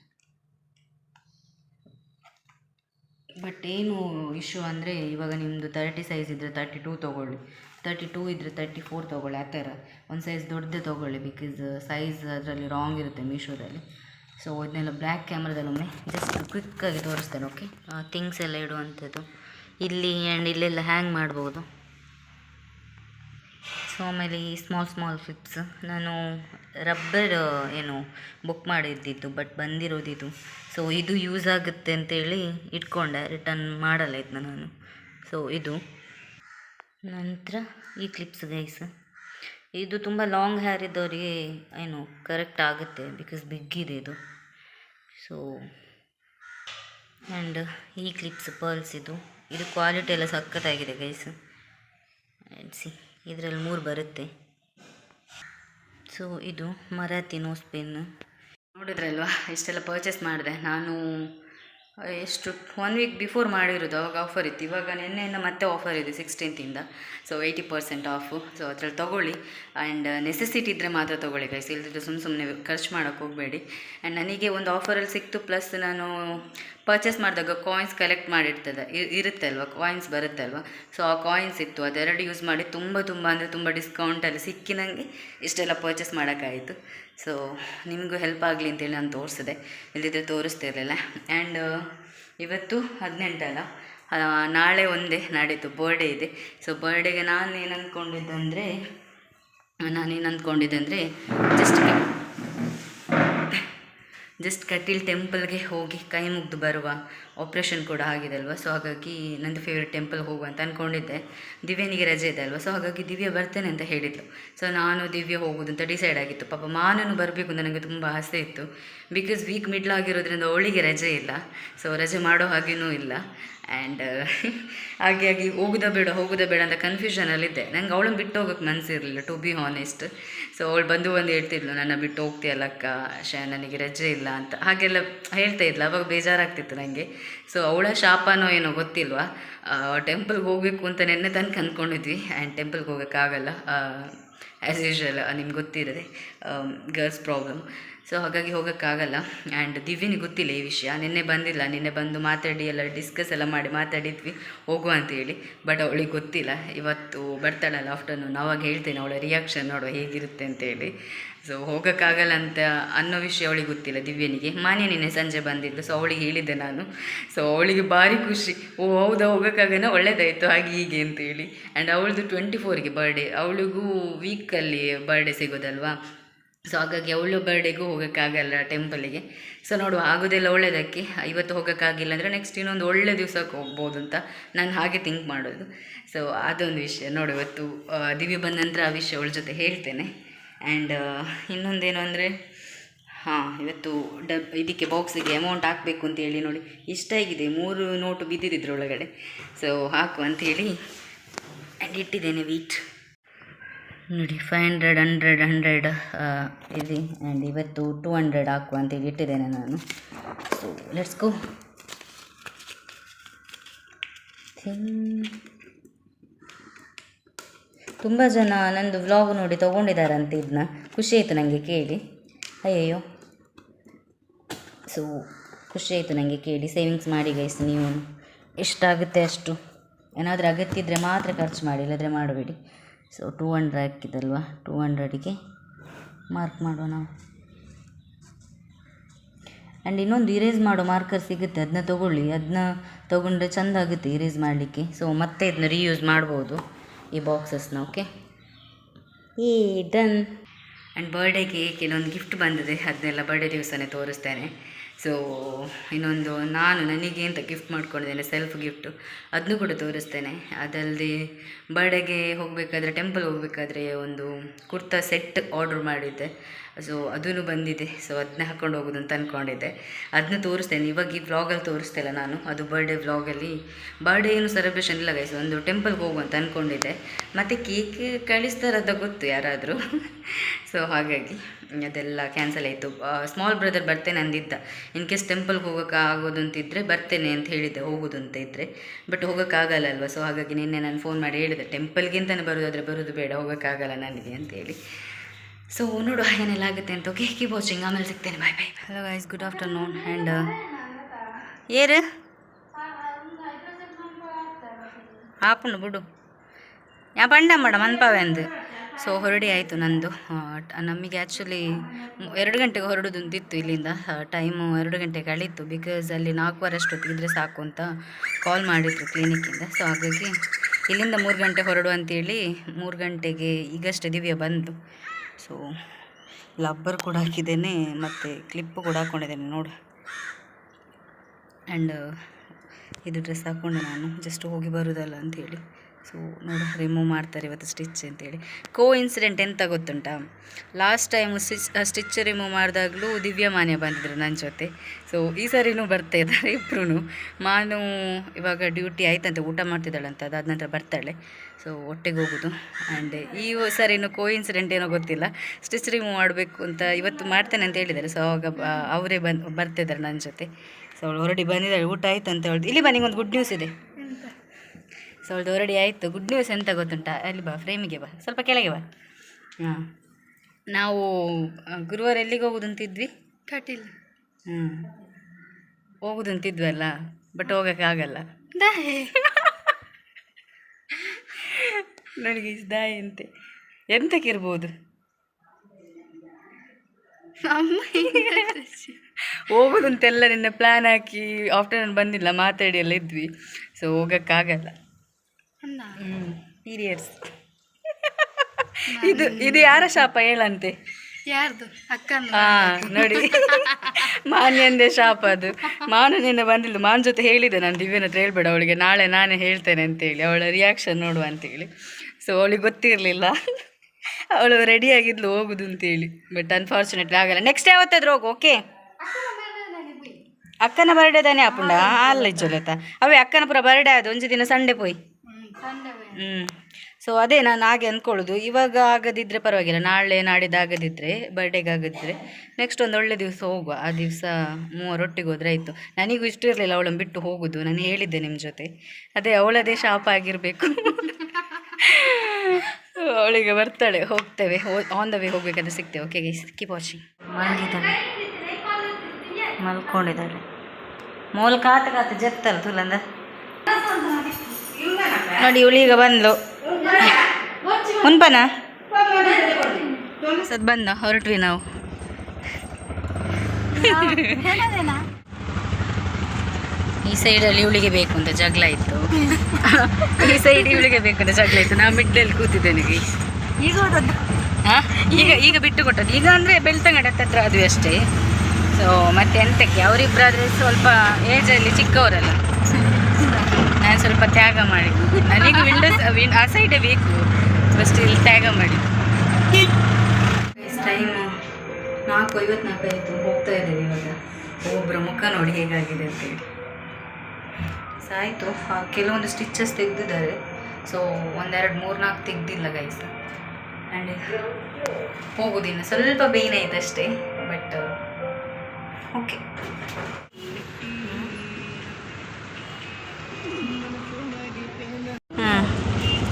ಬಟ್ ಏನು ಇಶ್ಯೂ ಅಂದರೆ, ಇವಾಗ ನಿಮ್ಮದು ತರ್ಟಿ ಸೈಜ್ ಇದ್ದರೆ ತರ್ಟಿ ಟೂ ತೊಗೊಳ್ಳಿ. ತರ್ಟಿ ಟೂ ಇದ್ದರೆ ತರ್ಟಿ ಫೋರ್ ತೊಗೊಳ್ಳಿ, ಆ ಥರ. ಒಂದು ಸೈಜ್ ದೊಡ್ಡದೇ ತೊಗೊಳ್ಳಿ ಬಿಕಾಸ್ ಸೈಜ್ ಅದರಲ್ಲಿ ರಾಂಗ್ ಇರುತ್ತೆ ಮೀಶೋದಲ್ಲಿ. ಸೊ ಇದನ್ನೆಲ್ಲ ಬ್ಲ್ಯಾಕ್ ಕ್ಯಾಮ್ರಾದಲ್ಲಿ ಒಮ್ಮೆ ಜಸ್ಟ್ ಕ್ವಿಕ್ಕಾಗಿ ತೋರಿಸ್ತೇನೆ ಓಕೆ ಥಿಂಗ್ಸ್ ಎಲ್ಲ ಇಡುವಂಥದ್ದು. ಇಲ್ಲಿ ಆ್ಯಂಡ್ ಇಲ್ಲೆಲ್ಲ ಹ್ಯಾಂಗ್ ಮಾಡ್ಬೋದು. ಸೊ ಆಮೇಲೆ ಈ ಸ್ಮಾಲ್ ಸ್ಮಾಲ್ ಕ್ಲಿಪ್ಸ್ ನಾನು ರಬ್ಬರ್ ಏನು ಬುಕ್ ಮಾಡಿದ್ದಿತ್ತು ಬಟ್ ಬಂದಿರೋದಿದು. ಸೊ ಇದು ಯೂಸ್ ಆಗುತ್ತೆ ಅಂತೇಳಿ ಇಟ್ಕೊಂಡೆ ರಿಟರ್ನ್ ಮಾಡಲ್ಲ ಇದನ್ನ ನಾನು. ಸೊ ಇದು. ನಂತರ ಈ ಕ್ಲಿಪ್ಸ್ ಗೈಸ್ ಇದು ತುಂಬ ಲಾಂಗ್ ಹೇರ್ ಇದ್ದವರಿಗೆ ಏನು ಕರೆಕ್ಟ್ ಆಗುತ್ತೆ ಬಿಕಾಸ್ ಬಿಗ್ ಇದೆ ಇದು. ಸೊ ಆ್ಯಂಡ್ ಈ ಕ್ಲಿಪ್ಸ್ ಪರ್ಲ್ಸ್ ಇದು. ಇದು ಕ್ವಾಲಿಟಿ ಎಲ್ಲ ಸಖತ್ತಾಗಿದೆ ಗೈಸ್ ಸಿ ಇದರಲ್ಲಿ ಮೂರು ಬರುತ್ತೆ. ಸೊ ಇದು ಮರಾತಿ ನೋಸ್ ಪೆನ್ನು ನೋಡಿದ್ರಲ್ವಾ? ಇಷ್ಟೆಲ್ಲ ಪರ್ಚೇಸ್ ಮಾಡಿದೆ. ನಾನು ಎಷ್ಟು ಒನ್ ವೀಕ್ ಬಿಫೋರ್ ಮಾಡಿರೋದು, ಅವಾಗ ಆಫರ್ ಇತ್ತು. ಇವಾಗ ನಿನ್ನೆಯಿಂದ ಮತ್ತೆ ಆಫರ್ ಇದೆ ಸಿಕ್ಸ್ಟೀನ್ತಿಂದ so eighty percent off so ಅದ್ರಲ್ಲಿ ತೊಗೊಳ್ಳಿ. ಆ್ಯಂಡ್ ನೆಸೆಸಿಟಿ ಇದ್ದರೆ ಮಾತ್ರ ತೊಗೊಳ್ಳಿ ಗೈಸ್ ಇಲ್ಲದಿದ್ದರೆ ಸುಮ್ಮನೆ ಸುಮ್ಮನೆ ಖರ್ಚು ಮಾಡೋಕ್ಕೆ ಹೋಗಬೇಡಿ. ಆ್ಯಂಡ್ ನನಗೆ ಒಂದು ಆಫರಲ್ಲಿ ಸಿಕ್ತು ಪ್ಲಸ್ ನಾನು ಪರ್ಚೇಸ್ ಮಾಡಿದಾಗ ಕಾಯಿನ್ಸ್ ಕಲೆಕ್ಟ್ ಮಾಡಿರ್ತದೆ. ಇರುತ್ತೆ ಅಲ್ವಾ ಕಾಯಿನ್ಸ್ ಬರುತ್ತೆ ಅಲ್ವಾ ಸೊ ಆ ಕಾಯಿನ್ಸ್ ಇತ್ತು. ಅದೆರಡು ಯೂಸ್ ಮಾಡಿ ತುಂಬ ತುಂಬ ಅಂದರೆ ತುಂಬ ಡಿಸ್ಕೌಂಟಲ್ಲಿ ಸಿಕ್ಕಿ ನನಗೆ ಇಷ್ಟೆಲ್ಲ ಪರ್ಚೇಸ್ ಮಾಡೋಕ್ಕಾಯಿತು. ಸೊ ನಿಮಗೂ ಹೆಲ್ಪ್ ಆಗಲಿ ಅಂತೇಳಿ ನಾನು ತೋರಿಸಿದೆ. ಇಲ್ಲದಿದ್ದರೆ ತೋರಿಸ್ತಿರಲಿಲ್ಲ. ಆ್ಯಂಡ್ ಇವತ್ತು ಹದಿನೆಂಟಲ್ಲ ನಾಳೆ ಒಂದೇ ನಾಡಿದ್ದು. ಬರ್ಡೇ ಇದೆ. ಸೊ ಬರ್ಡೇಗೆ ನಾನು ಏನು ಅಂದ್ಕೊಂಡಿದ್ದಂದರೆ ನಾನೇನು ಅಂದ್ಕೊಂಡಿದ್ದೆ ಅಂದರೆ ಜಸ್ಟ್ ಜಸ್ಟ್ ಕಟೀಲ್ ಟೆಂಪಲ್ಗೆ ಹೋಗಿ ಕೈ ಮುಗ್ದು ಬರುವ ಆಪ್ರೇಷನ್ ಕೂಡ ಆಗಿದೆ ಅಲ್ವಾ ಸೊ ಹಾಗಾಗಿ ನಂದು ಫೇವ್ರೆಟ್ ಟೆಂಪಲ್ ಹೋಗು ಅಂತ ಅಂದ್ಕೊಂಡಿದ್ದೆ ದಿವ್ಯನಿಗೆ ರಜೆ ಇದೆ ಅಲ್ವಾ? ಸೊ ಹಾಗಾಗಿ ದಿವ್ಯ ಬರ್ತೇನೆ ಅಂತ ಹೇಳಿದ್ಲು. ಸೊ ನಾನು ದಿವ್ಯ ಹೋಗೋದು ಅಂತ ಡಿಸೈಡ್ ಆಗಿತ್ತು. ಪಾಪ ಮಾನನು ಬರಬೇಕು ಅಂತ ನನಗೆ ತುಂಬ ಆಸೆ ಇತ್ತು. ಬಿಕಾಸ್ ವೀಕ್ ಮಿಡ್ಲ್ ಆಗಿರೋದ್ರಿಂದ ಅವಳಿಗೆ ರಜೆ ಇಲ್ಲ. ಸೊ ರಜೆ ಮಾಡೋ ಹಾಗೇನೂ ಇಲ್ಲ. ಆ್ಯಂಡ್ ಹಾಗೆ ಆಗಿ ಹೋಗುದ ಬೇಡ ಹೋಗುದ ಬೇಡ ಅಂತ ಕನ್ಫ್ಯೂಷನಲ್ಲಿದ್ದೆ ನಂಗೆ ಅವಳನ್ನು ಬಿಟ್ಟು ಹೋಗೋಕೆ ಮನಸ್ಸಿರಲಿಲ್ಲ ಟು ಬಿ ಹಾನೆಸ್ಟ್ ಸೊ ಅವಳು ಬಂದು ಬಂದು ಹೇಳ್ತಿದ್ಲು, ನನ್ನ ಬಿಟ್ಟು ಹೋಗ್ತೀಯಲ್ಲ ಅಕ್ಕ ಶ, ನನಗೆ ರಜೆ ಇಲ್ಲ ಅಂತ. ಹಾಗೆಲ್ಲ ಹೇಳ್ತಾ ಇದ್ಲು, ಅವಾಗ ಬೇಜಾರಾಗ್ತಿತ್ತು ನನಗೆ ಸೊ ಅವಳ ಶಾಪನೋ ಏನೋ ಗೊತ್ತಿಲ್ವಾ? ಟೆಂಪಲ್ಗೆ ಹೋಗಬೇಕು ಅಂತ ನೆನ್ನೆ ತನಕ ಅಂದ್ಕೊಂಡಿದ್ವಿ ಆ್ಯಂಡ್ ಟೆಂಪಲ್ಗೆ ಹೋಗೋಕ್ಕಾಗಲ್ಲ. ಆ್ಯಸ್ ಯೂಶ್ವಲ್ ನಿಮ್ಗೆ ಗೊತ್ತಿರದೆ ಗರ್ಲ್ಸ್ ಪ್ರಾಬ್ಲಮ್ ಸೊ ಹಾಗಾಗಿ ಹೋಗೋಕ್ಕಾಗಲ್ಲ. ಆ್ಯಂಡ್ ದಿವ್ಯನಿಗೆ ಗೊತ್ತಿಲ್ಲ ಈ ವಿಷಯ. ನಿನ್ನೆ ಬಂದಿಲ್ಲ. ನಿನ್ನೆ ಬಂದು ಮಾತಾಡಿ, ಎಲ್ಲ ಡಿಸ್ಕಸ್ ಎಲ್ಲ ಮಾಡಿ ಮಾತಾಡಿದ್ವಿ. ಹೋಗುವ ಅಂತೇಳಿ ಬಟ್ ಅವಳಿಗೆ ಗೊತ್ತಿಲ್ಲ. ಇವತ್ತು ಬರ್ತಾಳಲ್ಲ ಆಫ್ಟರ್ನೂನ್ ಅವಾಗ ಹೇಳ್ತೇನೆ ಅವಳ ರಿಯಾಕ್ಷನ್ ನೋಡುವ ಹೇಗಿರುತ್ತೆ ಅಂತೇಳಿ ಸೊ ಹೋಗೋಕ್ಕಾಗಲ್ಲ ಅಂತ ಅನ್ನೋ ವಿಷಯ ಅವಳಿಗೆ ಗೊತ್ತಿಲ್ಲ ದಿವ್ಯನಿಗೆ. ಮಾನ್ಯ ನಿನ್ನೆ ಸಂಜೆ ಬಂದಿದ್ದು. ಸೊ ಅವಳಿಗೆ ಹೇಳಿದ್ದೆ ನಾನು. ಸೊ ಅವಳಿಗೆ ಭಾರಿ ಖುಷಿ. ಓ, ಹೌದಾ? ಹೋಗೋಕ್ಕಾಗನ? ಒಳ್ಳೇದಾಯಿತು. ಹಾಗೆ ಹೀಗೆ ಅಂತೇಳಿ ಆ್ಯಂಡ್ ಅವಳದು ಟ್ವೆಂಟಿ ಫೋರ್ಗೆ ಬರ್ಡೇ ಅವಳಿಗೂ ವೀಕಲ್ಲಿ ಬರ್ಡೇ ಸಿಗೋದಲ್ವಾ? ಸೊ ಹಾಗಾಗಿ ಅವಳು ಬರ್ಡೇಗೂ ಹೋಗೋಕ್ಕಾಗಲ್ಲ ಟೆಂಪಲಿಗೆ ಸೊ ನೋಡುವ, ಆಗೋದೆಲ್ಲ ಒಳ್ಳೆಯದಕ್ಕೆ ಇವತ್ತು ಹೋಗೋಕ್ಕಾಗಿಲ್ಲ ಅಂದರೆ ನೆಕ್ಸ್ಟ್ ಇನ್ನೊಂದು ಒಳ್ಳೆ ದಿವಸಕ್ಕೆ ಹೋಗ್ಬೋದು ಅಂತ ನಾನು ಹಾಗೆ ಥಿಂಕ್ ಮಾಡೋದು. ಸೊ ಅದೊಂದು ವಿಷಯ. ನೋಡು, ಇವತ್ತು ದಿವ್ಯ ಬಂದ ನಂತರ ಆ ವಿಷಯ ಅವಳ ಜೊತೆ ಹೇಳ್ತೇನೆ. ಆ್ಯಂಡ್ ಇನ್ನೊಂದೇನು ಅಂದರೆ, ಹಾಂ, ಇವತ್ತು ಡಬ್, ಇದಕ್ಕೆ ಬಾಕ್ಸಿಗೆ ಅಮೌಂಟ್ ಹಾಕಬೇಕು ಅಂತ ಹೇಳಿ ನೋಡಿ. ಇಷ್ಟ ಆಗಿದೆ. ಮೂರು ನೋಟು ಬಿದ್ದಿದ್ದಿದ್ರು ಒಳಗಡೆ. ಸೊ ಹಾಕು ಅಂಥೇಳಿ ಆ್ಯಂಡ್ ಇಟ್ಟಿದ್ದೇನೆ ವೀಟ್ ನೋಡಿ ಫೈವ್ ಹಂಡ್ರೆಡ್ ಹಂಡ್ರೆಡ್ ಹಂಡ್ರೆಡ್ ಇದೆ ಆ್ಯಂಡ್ ಇವತ್ತು ಟೂ ಹಂಡ್ರೆಡ್ ಹಾಕುವ ಅಂತೇಳಿ ಇಟ್ಟಿದ್ದೇನೆ ನಾನು. ಸೊ ಲೆಟ್ಸ್ ಗೋ ತುಂಬ ಜನ ನಂದು ವ್ಲಾಗ್ ನೋಡಿ ತೊಗೊಂಡಿದ್ದಾರಂತೆ ಇದನ್ನ ಖುಷಿ ಆಯಿತು ನನಗೆ ಕೇಳಿ. ಅಯ್ಯಯ್ಯೋ. ಸೊ ಖುಷಿ ಆಯಿತು ನನಗೆ ಕೇಳಿ. ಸೇವಿಂಗ್ಸ್ ಮಾಡಿ ಗೈಸ್ ನೀವು ಎಷ್ಟಾಗುತ್ತೆ ಅಷ್ಟು. ಏನಾದರೂ ಅಗತ್ಯ ಇದ್ದರೆ ಮಾತ್ರ ಖರ್ಚು ಮಾಡಿ, ಇಲ್ಲದ್ರೆ ಮಾಡಬೇಡಿ. ಸೊ ಟೂ ಹಂಡ್ರೆಡ್ ಹಾಕಿದಲ್ವಾ ಟೂ ಹಂಡ್ರೆಡಿಗೆ ಮಾರ್ಕ್ ಮಾಡುವ ನಾವು ಆ್ಯಂಡ್ ಇನ್ನೊಂದು ಇರೇಸ್ ಮಾಡೋ ಮಾರ್ಕರ್ ಸಿಗುತ್ತೆ. ಅದನ್ನ ತೊಗೊಳ್ಳಿ. ಅದನ್ನ ತೊಗೊಂಡ್ರೆ ಚೆಂದ ಆಗುತ್ತೆ ಇರೇಸ್ ಮಾಡಲಿಕ್ಕೆ. ಸೊ ಮತ್ತೆ ಇದನ್ನ ರೀಯೂಸ್ ಮಾಡ್ಬೋದು ಈ ಬಾಕ್ಸಸ್ನ ಓಕೆ ಈ ಡನ್ ಆ್ಯಂಡ್ ಬರ್ಡೇಗೆ ಕೆಲವೊಂದು ಗಿಫ್ಟ್ ಬಂದಿದೆ. ಅದನ್ನೆಲ್ಲ ಬರ್ಡೇ ದಿವಸನೇ ತೋರಿಸ್ತೇನೆ. ಸೊ ಇನ್ನೊಂದು ನಾನು ನನಗೆ ಅಂತ ಗಿಫ್ಟ್ ಮಾಡ್ಕೊಂಡಿದ್ದೇನೆ ಸೆಲ್ಫ್ ಗಿಫ್ಟು ಅದನ್ನು ಕೂಡ ತೋರಿಸ್ತೇನೆ. ಅದಲ್ಲದೆ ಬರ್ಡೇಗೆ ಹೋಗಬೇಕಾದ್ರೆ ಟೆಂಪಲ್ ಹೋಗಬೇಕಾದ್ರೆ ಒಂದು ಕುರ್ತಾ ಸೆಟ್ ಆರ್ಡ್ರ್ ಮಾಡಿದ್ದೆ. ಸೊ ಅದೂ ಬಂದಿದೆ. ಸೊ ಅದನ್ನ ಹಾಕ್ಕೊಂಡು ಹೋಗೋದು ಅಂತ ಅಂದ್ಕೊಂಡಿದ್ದೆ ಅದನ್ನ ತೋರಿಸ್ತೇನೆ. ಇವಾಗ ಈ ವ್ಲಾಗಲ್ಲಿ ತೋರಿಸ್ತಿಲ್ಲ ನಾನು. ಅದು ಬರ್ಡೇ ವ್ಲಾಗಲ್ಲಿ ಬರ್ಡೇ ಏನು ಸೆಲೆಬ್ರೇಷನ್ ಇಲ್ಲ ಗೈಸ್ ಒಂದು ಟೆಂಪಲ್ಗೆ ಹೋಗುವಂತ ಅಂದ್ಕೊಂಡಿದ್ದೆ ಮತ್ತು ಕೇಕ್ ಕಳಿಸ್ತಾರದ ಗೊತ್ತು ಯಾರಾದರೂ? ಸೊ ಹಾಗಾಗಿ ಅದೆಲ್ಲ ಕ್ಯಾನ್ಸಲ್ ಆಯಿತು. ಸ್ಮಾಲ್ ಬ್ರದರ್ ಬರ್ತೇನೆ ಅಂದಿದ್ದ. ಇನ್ ಕೇಸ್ ಟೆಂಪಲ್ಗೆ ಹೋಗೋಕೆ ಆಗೋದು ಅಂತಿದ್ದರೆ ಬರ್ತೇನೆ ಅಂತ ಹೇಳಿದ್ದೆ. ಹೋಗೋದು ಅಂತ ಇದ್ದರೆ ಬಟ್ ಹೋಗೋಕ್ಕಾಗಲ್ಲ ಅಲ್ವಾ? ಸೊ ಹಾಗಾಗಿ ನಿನ್ನೆ ನಾನು ಫೋನ್ ಮಾಡಿ ಹೇಳಿದೆ. ಟೆಂಪಲ್ಗಿಂತಲೇ ಬರೋದಾದರೆ ಬರೋದು ಬೇಡ. ಹೋಗೋಕ್ಕಾಗಲ್ಲ ನನಗೆ ಅಂತೇಳಿ ಸೊ ನೋಡುವ ಏನೆಲ್ಲ ಆಗುತ್ತೆ ಅಂತ. ಓಕೆ ಕೀಪ್ ವಾಚಿಂಗ್ ಆಮೇಲೆ ಸಿಗ್ತೇನೆ. Bye bye hello guys good afternoon and ಏರು ಆಪುಂಡು ಬಿಡು. ಯಾ ಪಂಡ ಮಾಡ, ಮನ್ಪಾವೆ ಅಂದು. ಸೊ ಹೊರಡಿ ಆಯಿತು ನಂದು. ನಮಗೆ ಆ್ಯಕ್ಚುಲಿ ಎರಡು ಗಂಟೆಗೆ ಹೊರಡೋದು ಅಂತಿತ್ತು ಇಲ್ಲಿಂದ ಟೈಮು ಎರಡು ಗಂಟೆ ಕಳೀತು. ಬಿಕಾಸ್ ಅಲ್ಲಿ ನಾಲ್ಕುವರೆ ಅಷ್ಟೊತ್ತಿಗಿದ್ರೆ ಸಾಕು ಅಂತ ಕಾಲ್ ಮಾಡಿದ್ರು ಕ್ಲಿನಿಕ್ಕಿಂದ ಸೊ ಹಾಗಾಗಿ ಇಲ್ಲಿಂದ ಮೂರು ಗಂಟೆ ಹೊರಡು ಅಂತೇಳಿ ಮೂರು ಗಂಟೆಗೆ ಈಗಷ್ಟೇ ದಿವ್ಯ ಬಂದು. ಸೊ ಲಬ್ಬರ್ ಕೂಡ ಹಾಕಿದ್ದೇನೆ, ಮತ್ತು ಕ್ಲಿಪ್ಪು ಕೂಡ ಹಾಕ್ಕೊಂಡಿದ್ದೇನೆ ನೋಡು. ಆ್ಯಂಡ್ ಇದು ಡ್ರೆಸ್ ಹಾಕ್ಕೊಂಡೆ ನಾನು ಜಸ್ಟ್ ಹೋಗಿ ಬರೋದಲ್ಲ ಅಂಥೇಳಿ ಸೊ ನೋಡಿ ರಿಮೂವ್ ಮಾಡ್ತಾರೆ ಇವತ್ತು ಸ್ಟಿಚ್ ಅಂತೇಳಿ. ಕೋ ಇನ್ಸಿಡೆಂಟ್ ಎಂತ ಗೊತ್ತುಂಟಾ? Last time stitch stitch remove ಮಾಡಿದಾಗಲೂ Divya ಮಾನ್ಯ ಬಂದಿದ್ರು ನನ್ನ ಜೊತೆ. ಸೊ ಈ ಸರಿನೂ ಬರ್ತಾ ಇದ್ದಾರೆ ಇಬ್ಬರೂ ಮಾನು ಇವಾಗ ಡ್ಯೂಟಿ ಆಯ್ತಂತೆ, ಊಟ ಮಾಡ್ತಿದ್ದಾಳಂತ, ಅದಾದ ನಂತರ ಬರ್ತಾಳೆ. ಸೊ ಒಟ್ಟಿಗೆ ಹೋಗೋದು. ಆ್ಯಂಡ್ ಈ ಸರಿನೂ ಕೋ ಇನ್ಸಿಡೆಂಟ್ ಏನೋ ಗೊತ್ತಿಲ್ಲ. ಸ್ಟಿಚ್ ರಿಮೂವ್ ಮಾಡಬೇಕು ಅಂತ ಇವತ್ತು ಮಾಡ್ತೇನೆ ಅಂತ ಹೇಳಿದ್ದಾರೆ. ಸೊ ಆವಾಗ ಅವರೇ ಬಂದು, ಬರ್ತಿದ್ದಾರೆ ನನ್ನ ಜೊತೆ. ಸೊ ಅವಳು ಹೊರಡಿ ಬಂದಿದ್ದಾಳೆ, ಊಟ ಆಯ್ತು ಅಂತ ಹೇಳಿದ್ರು ಇಲ್ಲಿ ಬನ್ನಿ ಒಂದು ಗುಡ್ ನ್ಯೂಸ್ ಇದೆ. ಸೊ ಅವಳದು ಹೊರಡಿ ಆಯಿತು. ಗುಡ್ ನ್ಯೂಸ್ ಎಂತ ಗೊತ್ತುಂಟಾ? ಅಲ್ಲಿ ಬಾ ಫ್ರೇಮಿಗೆ ಬಾ. ಸ್ವಲ್ಪ ಕೆಳಗೆ ಬಾ. ಹಾಂ. ನಾವು ಗುರುವಾರ ಎಲ್ಲಿಗೆ ಹೋಗೋದು ಅಂತಿದ್ವಿ ಕಟೀಲ್ ಹ್ಞೂ ಹೋಗೋದು ಅಂತಿದ್ವಲ್ಲ ಬಟ್ ಹೋಗೋಕ್ಕಾಗಲ್ಲ ನನಗೆ ಇದಾಯಿ ಅಂತೆ. ಎಂತಕ್ಕಿರ್ಬೋದು? ಅಮ್ಮ ಹೋಗೋದಂತೆಲ್ಲ ನಿನ್ನೆ ಪ್ಲ್ಯಾನ್ ಹಾಕಿ ಆಫ್ಟರ್ನೂನ್ ಬಂದಿಲ್ಲ ಮಾತಾಡಿ ಎಲ್ಲ ಇದ್ವಿ. ಸೊ ಹೋಗೋಕ್ಕಾಗಲ್ಲ ಪೀರಿಯಡ್ಸ್ ಇದು ಇದು ಯಾರ ಶಾಪ? ಹೇಳಂತೆ. ಯಾರ್ದು? ಅಕ್ಕನ ಹಾ ನೋಡಿ. ಮಾನ್ಯಂದೇ ಶಾಪ ಅದು. ಮಾನು ನಿನ್ನೆ ಬಂದಿಲ್ಲ. ಮಾನ್ ಜೊತೆ ಹೇಳಿದೆ ನಾನು. ದಿವ್ಯನ ಹತ್ರ ಹೇಳ್ಬೇಡ ಅವಳಿಗೆ. ನಾಳೆ ನಾನೇ ಹೇಳ್ತೇನೆ ಅಂತೇಳಿ. ಅವಳ ರಿಯಾಕ್ಷನ್ ನೋಡುವ ಅಂತೇಳಿ. ಸೊ ಅವಳಿಗೆ ಗೊತ್ತಿರಲಿಲ್ಲ. ಅವಳು ರೆಡಿ ಆಗಿದ್ಲು ಹೋಗುದು ಅಂತೇಳಿ. ಬಟ್ ಅನ್ಫಾರ್ಚುನೇಟ್ಲಿ ಆಗಲ್ಲ. ನೆಕ್ಸ್ಟ್ ಯಾವತ್ತಾದ್ರೂ ಹೋಗು ಓಕೆ ಅಕ್ಕನ ಬರ್ಡೇ ತಾನೇ ಆಪುಂಡ ಅಲ್ಲ ಇಜ್ಜೊಲೆತ ಅವೇ ಅಕ್ಕನ ಪುರ ಬರ್ಡೇ ಆದ. ಒಂಜಿ ದಿನ ಸಂಡೆ ಪೋಯ್. ಹ್ಞೂ ಸೊ ಅದೇ ನಾನು ಹಾಗೆ ಅಂದ್ಕೊಳ್ಳೋದು ಇವಾಗ ಆಗದಿದ್ದರೆ ಪರವಾಗಿಲ್ಲ. ನಾಳೆ ನಾಡಿದ್ದು ಆಗದಿದ್ದರೆ ಬರ್ಡೇಗೆ ಆಗದಿದ್ದರೆ ನೆಕ್ಸ್ಟ್ ಒಂದು ಒಳ್ಳೆ ದಿವಸ ಹೋಗುವ. ಆ ದಿವಸ ಮೂವರೊಟ್ಟಿಗೆ ಹೋದ್ರೆ ಆಯಿತು. ನನಗೂ ಇಷ್ಟ ಇರಲಿಲ್ಲ ಅವಳನ್ನು ಬಿಟ್ಟು ಹೋಗೋದು. ನಾನು ಹೇಳಿದ್ದೆ ನಿಮ್ಮ ಜೊತೆ. ಅದೇ ಅವಳದೇ ಶಾಪ್ ಆಗಿರಬೇಕು. ಅವಳಿಗೆ ಬರ್ತಾಳೆ. ಹೋಗ್ತೇವೆ. ಆನ್ ದ ವೇ ಹೋಗ್ಬೇಕಂದ್ರೆ ಸಿಗ್ತೇವೆ. ಓಕೆ ಗೈಸ್ ಕೀಪ್ ವಾಚಿಂಗ್ ಮಲಗಿದ್ದಾಳೆ. ಮಲ್ಕೊಂಡಿದ್ದಾಳೆ. ಮೂಲ ಕಾತ ಕಾತ ಜತ್ತಲ್ಲ ತುಲಂದ. ನೋಡಿ ಇವಳು ಈಗ ಬಂದ್ಲು. ಮುನ್ಪನ ಸದ್ ಬಂದ ಹೊರಟ್ವಿ ನಾವು. ಈ ಸೈಡಲ್ಲಿ ಇವಳಿಗೆ ಬೇಕು ಅಂತ ಜಗಳ ಇತ್ತು. ಈ ಸೈಡ್ ಇವಳಿಗೆ ಬೇಕು ಅಂತ ಜಗಳ ಇತ್ತು. ನಾ ಮಿಡ್ಲಲ್ಲಿ ಕೂತಿದ್ದೇನೆ ಈಗ ಈಗ ಈಗ ಬಿಟ್ಟು ಕೊಟ್ಟದ್ದು. ಈಗ ಅಂದರೆ ಬೆಳ್ತಂಗಡ ಹತ್ತತ್ರ ಅದು ಅಷ್ಟೇ. ಸೊ ಮತ್ತೆ ಎಂತಕ್ಕೆ? ಅವರಿಬ್ಬರಾದ್ರೆ ಸ್ವಲ್ಪ ಏಜಲ್ಲಿ ಚಿಕ್ಕವರಲ್ಲ. ಸ್ವಲ್ಪ ತ್ಯಾಗ ಮಾಡಿ. ನನಗೆ ವಿಂಡೋಸ್ ಆ ಸೈಡೇ ಬೇಕು. ಫಸ್ಟ್ ಇಲ್ಲಿ ತ್ಯಾಗ ಮಾಡಿ. ಟೈಮ್ ನಾಲ್ಕು ಐವತ್ನಾಲ್ಕು ಆಯಿತು ಹೋಗ್ತಾ ಇದ್ದೀವಿ ಇವಾಗ. ಒಬ್ಬರ ಮುಖ ನೋಡಿ ಹೇಗಾಗಿದೆ ಅಂತೇಳಿ ಸಾಯಿತು ಕೆಲವೊಂದು ಸ್ಟಿಚಸ್ ತೆಗೆದಿದ್ದಾರೆ. ಸೊ ಒಂದೆರಡು ಮೂರು ನಾಲ್ಕು ತೆಗ್ದಿಲ್ಲ ಗೈಸ್ ಆ್ಯಂಡ್ ಹೋಗೋದಿಲ್ಲ. ಸ್ವಲ್ಪ ಬೇಯ್ನ್ ಇದೆ ಅಷ್ಟೇ ಬಟ್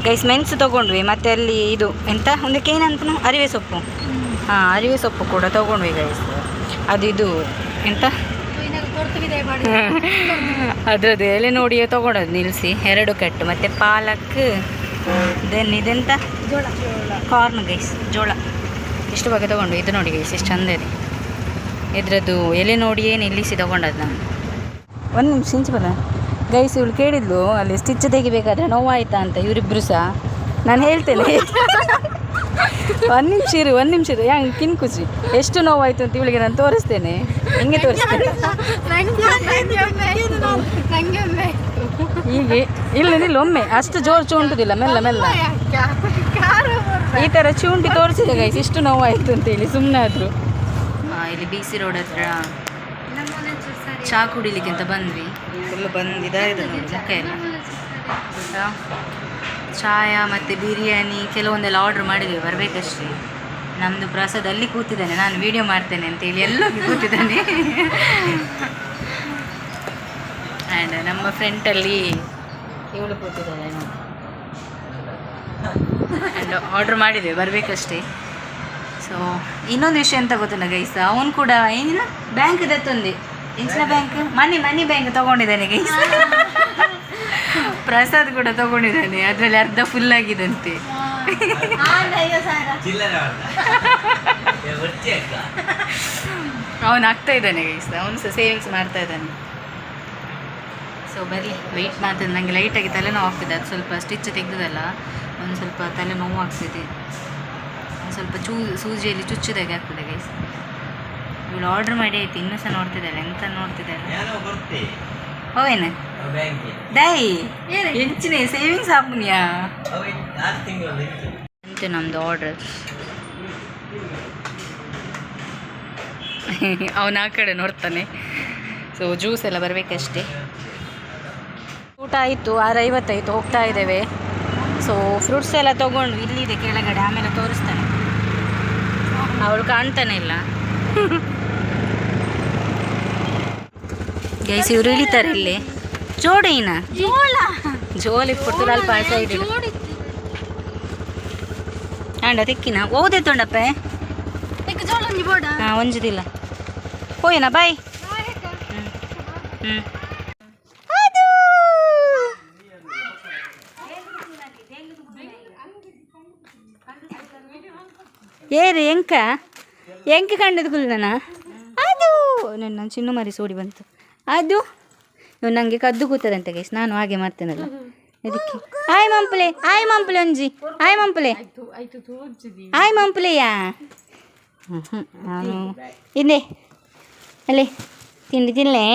ಗೈಸ್ ಮೆಣಸು ತೊಗೊಂಡ್ವಿ. ಮತ್ತೆ ಅಲ್ಲಿ ಇದು, ಎಂತ? ಒಂದಕ್ಕೆ ಏನಂತ ಅರಿವೆ ಸೊಪ್ಪು. ಹಾಂ, ಅರಿವೆ ಸೊಪ್ಪು ಕೂಡ ತೊಗೊಂಡ್ವಿ ಗೈಸ್ ಅದು ಇದು, ಎಂತ? ಅದ್ರದ್ದು ಎಲೆ ನೋಡಿ ತೊಗೊಂಡದ್ದು ನಿಲ್ಲಿಸಿ ಎರಡು ಕಟ್ಟು. ಮತ್ತು ಪಾಲಕ್, ದೆನ್ ಇದೆಂತ? ಜೋಳ ಕಾರ್ನ್ ಗೈಸ್ ಜೋಳ. ಇಷ್ಟು ಬಗ್ಗೆ ತೊಗೊಂಡು ಇದು ನೋಡಿ ಗೈಸ್ ಎಷ್ಟು ಚಂದ ಇದೆ. ಇದ್ರದ್ದು ಎಲೆ ನೋಡಿಯೇ ನಿಲ್ಲಿಸಿ ತೊಗೊಂಡದ್ದು ನಾನು. ಒಂದು ನಿಮಿಷ ಇಂಚು ಗೈಸ್ ಇವಳು ಕೇಳಿದ್ಲು, ಅಲ್ಲಿ ಸ್ಟಿಚ್ ತೆಗಿಬೇಕಾದ್ರೆ ನೋವಾಯ್ತಾ ಅಂತ ಇವರಿಬ್ರು ಸಹ. ನಾನು ಹೇಳ್ತೇನೆ. ಒಂದು ನಿಮಿಷ ಇರು, ಒಂದು ನಿಮಿಷ ಇರು. ಹೆಂಗೆ ಕಿನ್ ಖುಷಿ ಎಷ್ಟು ನೋವಾಯ್ತು ಅಂತ ಇವಳಿಗೆ ನಾನು ತೋರಿಸ್ತೇನೆ. ಹಿಂಗೆ ತೋರಿಸ್ತೇನೆ ಹೀಗೆ. ಇಲ್ಲ ನಿಲ್ಲ ಒಮ್ಮೆ. ಅಷ್ಟು ಜೋರು ಚೂಂಟುದಿಲ್ಲ, ಮೆಲ್ಲ ಮೆಲ್ಲ. ಈ ಥರ ಚೂಂಟಿ ತೋರಿಸಿದೆ ಗೈಸ್ ಇಷ್ಟು ನೋವಾಯ್ತು ಅಂತ ಹೇಳಿ ಸುಮ್ಮನೆ ಆದರು ಇಲ್ಲಿ ಬಿ ಸಿ ರೋಡ್ ಹತ್ರ ಚಾ ಕುಡಿಲಿಕ್ಕೆ ಅಂತ ಬಂದ್ವಿ. ಫುಲ್ ಬಂದು ಇದಾಗಿದೆ ನೋಡಿ ಮುಖ ಎಲ್ಲ. ಗೊತ್ತಾ ಚಾಯ ಮತ್ತು ಬಿರಿಯಾನಿ ಕೆಲವೊಂದೆಲ್ಲ ಆರ್ಡ್ರ್ ಮಾಡಿದ್ವಿ, ಬರಬೇಕಷ್ಟೇ. ನಮ್ಮದು ಪ್ರಸಾದ್ ಅಲ್ಲಿ ಕೂತಿದ್ದಾನೆ, ನಾನು ವೀಡಿಯೋ ಮಾಡ್ತೇನೆ ಅಂತೇಳಿ ಎಲ್ಲ ಕೂತಿದ್ದಾನೆ. ಆ್ಯಂಡ್ ನಮ್ಮ ಫ್ರೆಂಟಲ್ಲಿ ಇವಳು ಕೂತಿದ್ದಾಳೆ ನೋಡಿ. ಆ್ಯಂಡ್ ಆರ್ಡ್ರ್ ಮಾಡಿದ್ವಿ, ಬರಬೇಕಷ್ಟೇ. ಸೊ ಇನ್ನೊಂದು ವಿಷಯ ಅಂತ ಗೊತ್ತಿಲ್ಲ ಗೈಸ ಅವನು ಕೂಡ ಏನಿಲ್ಲ ಬ್ಯಾಂಕ್ ದತ್ತೊಂದೆ ಬ್ಯಾಂಕ್ ಮನಿ ಮನಿ ಬ್ಯಾಂಕ್ ತಗೊಂಡಿದ್ದಾನೆ ಗೈಸ್ ಪ್ರಸಾದ್ ಕೂಡ ತಗೊಂಡಿದ್ದಾನೆ, ಅದರಲ್ಲಿ ಅರ್ಧ ಫುಲ್ ಆಗಿದಂತೆ. ಅವನು ಆಗ್ತಾ ಇದ್ದಾನೆ ಗೈಸ್ ಅವನು ಸಹ ಸೇವಿಂಗ್ಸ್ ಮಾಡ್ತಾ ಇದ್ದಾನೆ. ಸೊ ಬರಲಿ ವೆಯ್ಟ್ ಮಾಡ್ತದೆ ನನಗೆ ಲೈಟಾಗಿ ತಲೆನೋವು ಆಗ್ತಿದೆ, ಅದು ಸ್ವಲ್ಪ ಸ್ಟಿಚ್ ತೆಗೆದಲ್ಲ ಒಂದು ಸ್ವಲ್ಪ ತಲೆನೋವು ಆಗ್ತಿದೆ. ಒಂದು ಸ್ವಲ್ಪ ಚೂ, ಸೂಜಿಯಲ್ಲಿ ಚುಚ್ಚಿದಾಗೆ ಆಗ್ತದೆ ಗೈಸ್ ಇವಳು ಆರ್ಡ್ರ್ ಮಾಡಿ ಆಯ್ತು ಇನ್ನೂ ಸಹ ನೋಡ್ತಿದ್ದಾಳೆ ಎಂತ ನೋಡ್ತಿದ್ದಾಳೆ ಡೈ! ಏನು? ಹೆಂಚಿನ ಸೇವಿಂಗ್ಸ್ ಹಾಪುನಿಯಾ ಅಂತು ನಮ್ಮದು ಆರ್ಡರ್ ಅವನ ಆ ಕಡೆ ನೋಡ್ತಾನೆ. ಸೊ ಜ್ಯೂಸ್ ಎಲ್ಲ ಬರಬೇಕಷ್ಟೇ. ಊಟ ಆಯಿತು ಆರು ಐವತ್ತಾಯಿತು ಹೋಗ್ತಾ ಇದ್ದೇವೆ. ಸೊ ಫ್ರೂಟ್ಸ್ ಎಲ್ಲ ತೊಗೊಂಡು ಇಲ್ಲಿದೆ ಕೆಳಗಡೆ ಆಮೇಲೆ ತೋರಿಸ್ತಾನೆ. ಅವಳು ಕಾಣ್ತಾನೆ ಇಲ್ಲ. ಗೈಸ್ ಇವರು ಇಳಿತಾರೆ ಇಲ್ಲಿ. ಜೋಡಿನ ಜೋಳ. ಜೋಲಿ ಕೊಡ್ತಾರೆ ಅಲ್ಪ ಸೈಡ್ ಆಂಡ ತಿಕ್ಕಿನ? ಓದೆ ತೊಂಡಪ್ಪ. ಈಗ ಜೋಳ ನೀ ಬೋಡ ಹಾಂ ಒಂಜುದಿಲ್ಲ. ಹೋಯ್ನಾ ಬಾಯ್. ಹ್ಞೂ ಏರಿ ಎಂಕ? ಎಂಕ ಕಂಡದ ಕುಲ್ದನ ಅದು. ನನ್ನ ಚಿನ್ನು ಮರಿ ಸೋಡಿ ಬಂತು. ಅದು? ಇವ್ ನನಗೆ ಕದ್ದು ಕೂತದಂತೆ ಗೈಸ್ ನಾನು ಹಾಗೆ ಮಾಡ್ತೇನಲ್ಲ. ಅದಕ್ಕೆ. ಆಯ್ ಮಂಪಲೆ ಆಯ್ ಮಂಪಲೆ ಒಂಜಿ ಆಯ್ ಮಂಪಲೆ ಆಯ್ ಮಂಪಲೆಯಾ ಹ್ಞೂ ನಾನು. ಹಿಂದೆ ಅಲ್ಲಿ ತಿಂಡಿ ತಿನ್ನಲೆ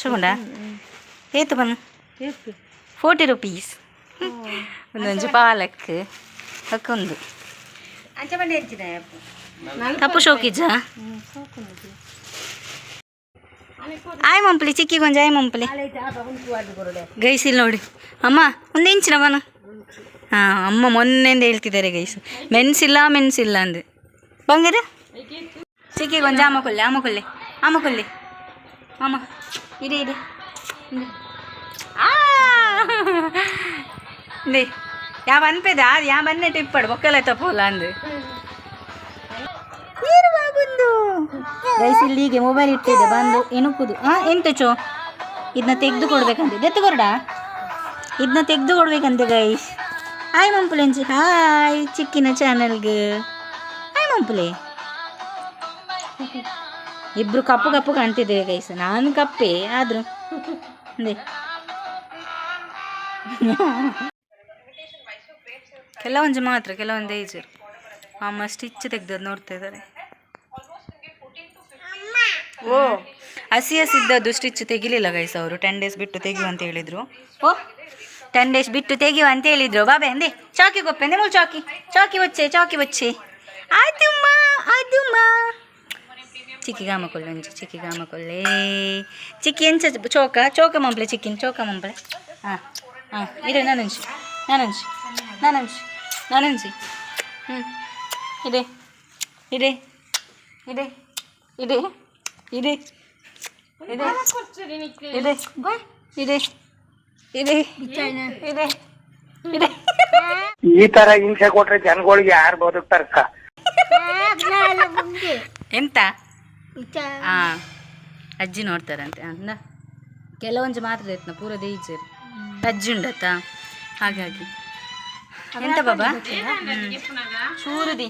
ಚಗೊಂಡ ಏತು ಬನ್ನು? ಫೋರ್ಟಿ ರುಪೀಸ್ ಒಂದೊಂದು ಪಾಲಕ್. ಹಕ್ಕೊಂದು ಅಂಚ ಬಂಡೆ ತಪ್ಪು ಶೋಕಿಜ ಆಯ್ ಮಂಪ್ಲಿ, ಚಿಕ್ಕಿ ಗೊಂಜ, ಆಯ್ ಮಂಪ್ಲಿ. ಗೈಸಿಲ್ ನೋಡಿ. ಅಮ್ಮ, ಒಂದು ಇಂಚಿನ ಬನ ಹಾ, ಅಮ್ಮ ಮೊನ್ನೆಯಿಂದ ಹೇಳ್ತಿದ್ದಾರೆ ಗೈಸು. ಮೆಣಸಿಲ್ಲ ಮೆಣಸಿಲ್ಲ ಅಂದೆ. ಬಂಗಾರ? ಚಿಕ್ಕಿ ಗೊಂಜ, ಅಮ್ಮ ಕೊಲ್ಲೆ ಅಮ್ಮ ಕೊಲ್ಲೆ ಅಮ್ಮ ಕೊಲ್ಲೆ ಅಮ್ಮ ಇಂದೆ. ಆ! ಇಂದೆ ಯಾವ ಅನ್ಪೇದ? ಯಾವ ಬನ್ನೆ ಟಿಪ್ಪಡು ಬೊಕ್ಕಲೆ ತಪ್ಪಲ್ಲ ಅಂದು. ಬಂದು. ಗೈಸ್ ಇಲ್ಲಿಗೆ ಹೀಗೆ ಮೊಬೈಲ್ ಇಟ್ಟಿದೆ ಬಂದು ಇಣುಕುದು ಹಾಂ ಎಂತ ಚೋ? ಇದನ್ನ ತೆಗೆದು ಕೊಡ್ಬೇಕಂತೆ ದೆತ್ತು ಕೊರಡ? ಇದನ್ನ ತೆಗೆದು ಕೊಡ್ಬೇಕಂತೆ ಗೈಸ್ ಹಾಯ್ ಮಂಪುಲೆ ಅಂಚಿ ಹಾಯ್ ಚಿಕ್ಕಿನ ಚಾನಲ್ಗೆ ಹಾಯ್ ಮಂಪುಲೆ ಇಬ್ರು ಕಪ್ಪು ಕಪ್ಪು ಕಾಣ್ತಿದ್ದೇವೆ ಗೈಸ್ ನಾನು ಕಪ್ಪೆ ಆದರೂ. ಕೆಲವೊಂದು ಮಾತ್ರ ಕೆಲವೊಂದು ಏಜ್ ಅಮ್ಮ ಸ್ಟಿಚ್ ತೆಗ್ದದ್ದು ನೋಡ್ತಾ ಇದ್ದಾರೆ ಓ ಹಸಿ ಹಸಿದ್ದದ್ದು ಸ್ಟಿಚ್ ತೆಗಿಲಿಲ್ಲ ಗೈಸ್ ಅವರು. ಟೆನ್ ಡೇಸ್ ಬಿಟ್ಟು ತೆಗಿಯುವ ಅಂತ ಹೇಳಿದ್ರು. ಓ ಟೆನ್ ಡೇಸ್ ಬಿಟ್ಟು ತೆಗಿಯುವ ಅಂತ ಹೇಳಿದ್ರು. ಬಾಬೆ ಅಂದೆ ಚಾಕಿ ಗೊಪ್ಪೆ ಅಂದೆ ಮುಳು ಚಾಕಿ. ಚಾಕಿ ಬಚ್ಚೆ ಚಾಕಿ ಬಚ್ಚೆ. ಚಿಕ್ಕಿ ಗಾಮ ಕೊಲ್ಲೆ ಒಂಚು ಚಿಕ್ಕಿ ಗಾಮ ಕೊಲ್ಲೆ. ಚಿಕ್ಕಿ ಎಂಚ ಚೋಕ ಚೋಕ ಮಂಪ್ಲೆ ಚಿಕ್ಕಿನ ಚೋಕ ಮಂಪ್ಲೆ. ಹಾಂ ಹಾಂ ಇರು ನಾನಂಚು ನಾನಂಚು ನಾನು ನಾನಂಚಿ ಹ್ಞೂ ಇದೆ ಇದೆ ಇದೆ ಇದೆ ಇದೆ ಇದೆ ಇದೆ ಇದೆ ಇದೆ ಇದೆ ಇದೆ ಈ ತರ ಹಿಂಸೆ ಕೊಟ್ರೆ ಜನಗಳಿಗೆ ಯಾರು ಬದುಕ್ತಾರಕ್ಕ ಎಂತ ಹಾಂ ಅಜ್ಜಿ ನೋಡ್ತಾರಂತೆ ಅಂದ ಕೆಲವೊಂದು ಮಾತ್ರ ಇರ್ತನ ಪೂರ ದೇಜರ್ ಅಜ್ಜಿ ಉಂಡತ್ತ ಹಾಗಾಗಿ ಎಂತ ಬಾಬಾ ಚೂರುದಿ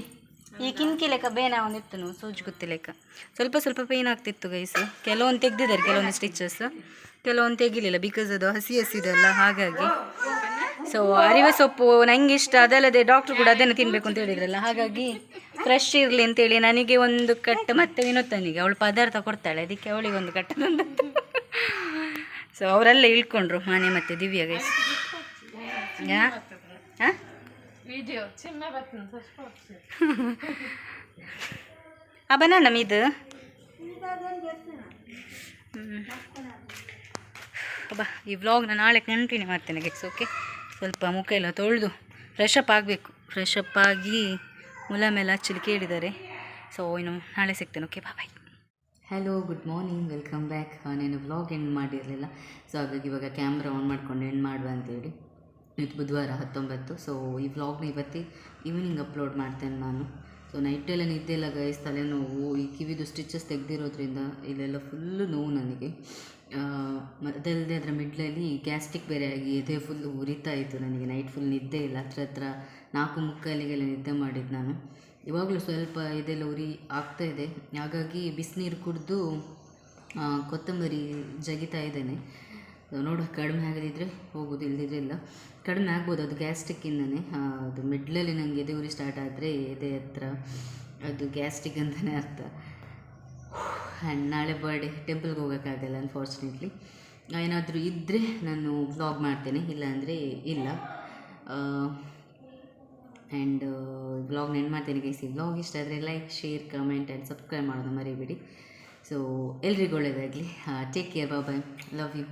ಈ ಕಿನ್ಕಿ ಲೆಕ್ಕ ಬೇನ ಒಂದಿತ್ತು ನೋವು ಸೂಜಿ ಗುತ್ತಿ ಲೆಕ್ಕ. ಸ್ವಲ್ಪ ಸ್ವಲ್ಪ ಪೇನ್ ಆಗ್ತಿತ್ತು ಗೈಸ್ ಕೆಲವೊಂದು ತೆಗ್ದಿದ್ದಾರೆ, ಕೆಲವೊಂದು ಸ್ಟಿಚಸ್ ಕೆಲವೊಂದು ತೆಗಿಲಿಲ್ಲ ಬಿಕಾಸ್ ಅದು ಹಸಿ ಹಸಿದಲ್ಲ ಹಾಗಾಗಿ. ಸೊ ಅರಿವೆ ಸೊಪ್ಪು ನಂಗೆ ಇಷ್ಟ, ಅದಲ್ಲದೆ ಡಾಕ್ಟ್ರು ಕೂಡ ಅದನ್ನು ತಿನ್ನಬೇಕು ಅಂತ ಹೇಳಿದ್ರಲ್ಲ, ಹಾಗಾಗಿ ಫ್ರೆಶ್ ಇರಲಿ ಅಂತೇಳಿ ನನಗೆ ಒಂದು ಕಟ್ಟು ಮತ್ತೆ ವಿನೋತ್ತನಿಗೆ ಅವಳು ಪದಾರ್ಥ ಕೊಡ್ತಾಳೆ, ಅದಕ್ಕೆ ಅವಳಿಗೆ ಒಂದು ಕಟ್ಟು ಸೊ ಅವರೆಲ್ಲ ಇಳ್ಕೊಂಡ್ರು, ಮನೆ ಮತ್ತೆ ದಿವ್ಯ ಗೈಸ್ ಆ ಬನಾನ ಇದು ಅಬ್ಬಾ ಈ ವ್ಲಾಗ್ನ ನಾಳೆ ಕಂಟಿನ್ಯೂ ಮಾಡ್ತೇನೆ ಗೆಟ್ಸ್ ಓಕೆ ಸ್ವಲ್ಪ ಮುಖ ಎಲ್ಲ ತೊಳೆದು ಫ್ರೆಶ್ ಅಪ್ ಆಗಬೇಕು. ಫ್ರೆಶ್ ಅಪ್ ಆಗಿ ಮುಲಾಮೆಲ್ಲ ಹಚ್ಚಲಿ ಕೇಳಿದ್ದಾರೆ. ಸೊ ಇನ್ನು ನಾಳೆ ಸಿಗ್ತೇನೆ okay bye hello good morning welcome back ನಾನು ವ್ಲಾಗ್ ಎಂಡ್ ಮಾಡಿರಲಿಲ್ಲ. ಸೊ ಹಾಗಾಗಿ ಇವಾಗ ಕ್ಯಾಮ್ರಾ ಆನ್ ಮಾಡ್ಕೊಂಡು ಎಂಡ್ ಮಾಡುವ ಅಂತೇಳಿ ಇವತ್ತು ಬುಧವಾರ ಹತ್ತೊಂಬತ್ತು. ಸೊ ಈ ವ್ಲಾಗ್ನ ಇವತ್ತೇ ಈವ್ನಿಂಗ್ ಅಪ್ಲೋಡ್ ಮಾಡ್ತೇನೆ ನಾನು. ಸೊ ನೈಟೆಲ್ಲ ನಿದ್ದೆ ಎಲ್ಲ ಗೈಸ್ ತಲೆನೋವು, ಈ ಕಿವಿದು ಸ್ಟಿಚಸ್ ತೆಗೆದಿರೋದ್ರಿಂದ ಇಲ್ಲೆಲ್ಲ ಫುಲ್ಲು ನೋವು ನನಗೆ. ಅದಲ್ಲದೆ ಅದರ ಮಿಡ್ಲಲ್ಲಿ ಗ್ಯಾಸ್ಟ್ರಿಕ್ ಬೇರೆ ಆಗಿ ಎದೆ ಫುಲ್ ಉರಿತಾ ಇತ್ತು ನನಗೆ. ನೈಟ್ ಫುಲ್ ನಿದ್ದೆ ಇಲ್ಲ. ಹತ್ರ ಹತ್ರ ನಾಲ್ಕು ಮುಕ್ಕಾಲಿಗೆಲ್ಲ ನಿದ್ದೆ ಮಾಡಿದ್ದು ನಾನು. ಇವಾಗಲೂ ಸ್ವಲ್ಪ ಇದೆಲ್ಲ ಉರಿ ಆಗ್ತಾ ಇದೆ. ಹಾಗಾಗಿ ಬಿಸಿನೀರು ಕುಡಿದು ಕೊತ್ತಂಬರಿ ಜಗಿತಾ ಇದ್ದೇನೆ. ನೋಡುವ ಕಡಿಮೆ ಆಗದಿದ್ದರೆ ಹೋಗೋದು ಇಲ್ಲದಿದ್ರೆ ಇಲ್ಲ. ಕಡಿಮೆ ಆಗ್ಬೋದು, ಅದು ಗ್ಯಾಸ್ಟ್ರಿಕ್ಕಿಂದನೇ ಅದು ಮಿಡ್ಲಲ್ಲಿ ನನಗೆ ಎದೆ ಉರಿ ಸ್ಟಾರ್ಟ್ ಆದರೆ ಎದೆ ಹತ್ರ, ಅದು ಗ್ಯಾಸ್ಟ್ರಿಕ್ ಅಂತಲೇ ಅರ್ಥ. ಆ್ಯಂಡ್ ನಾಳೆ ಬರ್ಡೇ ಟೆಂಪಲ್ಗೆ ಹೋಗೋಕ್ಕಾಗಲ್ಲ ಅನ್ಫಾರ್ಚುನೇಟ್ಲಿ ಏನಾದರೂ ಇದ್ದರೆ ನಾನು ಬ್ಲಾಗ್ ಮಾಡ್ತೇನೆ, ಇಲ್ಲಾಂದರೆ ಇಲ್ಲ. ಆ್ಯಂಡ್ ಬ್ಲಾಗ್ ನೆನ್ ಮಾಡ್ತೇನೆ ಗೈಸ್ ಈ ವ್ಲಾಗ್ ಇಷ್ಟ ಆದರೆ like share comment and subscribe ಮಾಡೋದು ಮರಿಬೇಡಿ. ಸೊ ಎಲ್ರಿಗೂ ಒಳ್ಳೆಯದಾಗಲಿ take care bye love you